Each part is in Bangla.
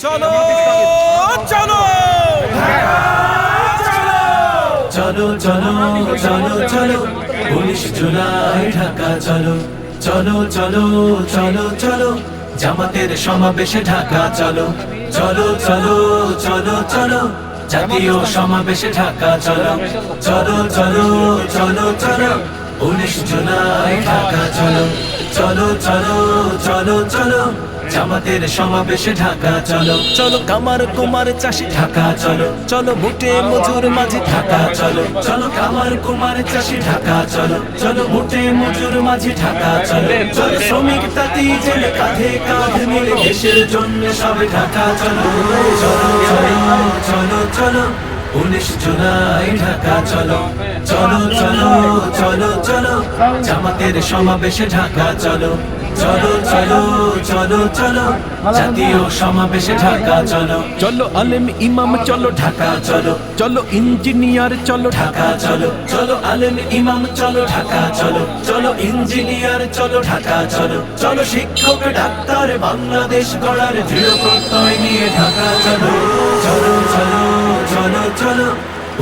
চলো চলো। চলো চলো চলো চলো। উনিশ জুলাই, ঢাকা, চলো। চলো চলো চলো চলো। জামাতের সমাবেশে ঢাকা, চলো। চলো চলো চলো চলো। জাতীয় সমাবেশে ঢাকা, চলো। চলো চলো চলো চলো। উনিশ জুলাই, ঢাকা, চলো। চলো চলো চলো চলো। জামাতের সমাবেশে ঢাকা চলো। চলো কামার কুমার চাষি ঢাকা চলো। চলো বুটে মজুর মাঝে ঢাকা চলো। চলো কামার কুমার চাষি ঢাকা চলো। চলো বুটে মজুর মাঝে ঢাকা চলো। চলো শ্রমিক তাঁতি জেলে কাঁধে কাঁধ মিলে দেশের জন্য সবে ঢাকা চলো। চলো চলো চলো চলো। উনিশ জুলাই ঢাকা চলো। চলো চলো চলো চলো। জামাতের সমাবেশে ঢাকা চলো। চলো চলো চলো চলো। জাতীয় সমাবেশে ঢাকা চলো। চলো আলেম ইমাম চলো ঢাকা। চলো। চলো ইঞ্জিনিয়ার চলো ঢাকা। চলো। চলো আলেম ইমাম চলো ঢাকা চলো। চলো ইঞ্জিনিয়ার চলো ঢাকা চলো। চলো শিক্ষক ডাক্তার বাংলাদেশ গড়ার দৃঢ় প্রত্যয় নিয়ে ঢাকা চলো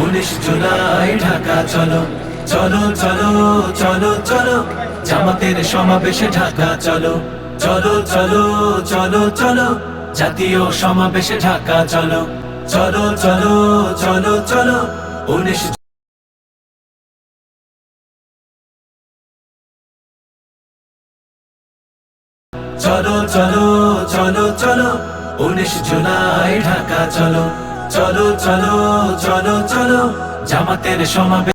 উনিশ জুলাই, ঢাকা, চলো। চলো চলো চলো চলো। জামাতের সমাবেশে ঢাকা, চলো। চলো চলো চলো চলো। জাতীয় সমাবেশে ঢাকা, চলো। চলো চলো চলো চলো। উনিশ চলো চলো চলো চলো। উনিশ জুলাই, ঢাকা, চলো। চলো চলো চলো চলো জামাতের সমাবেশ।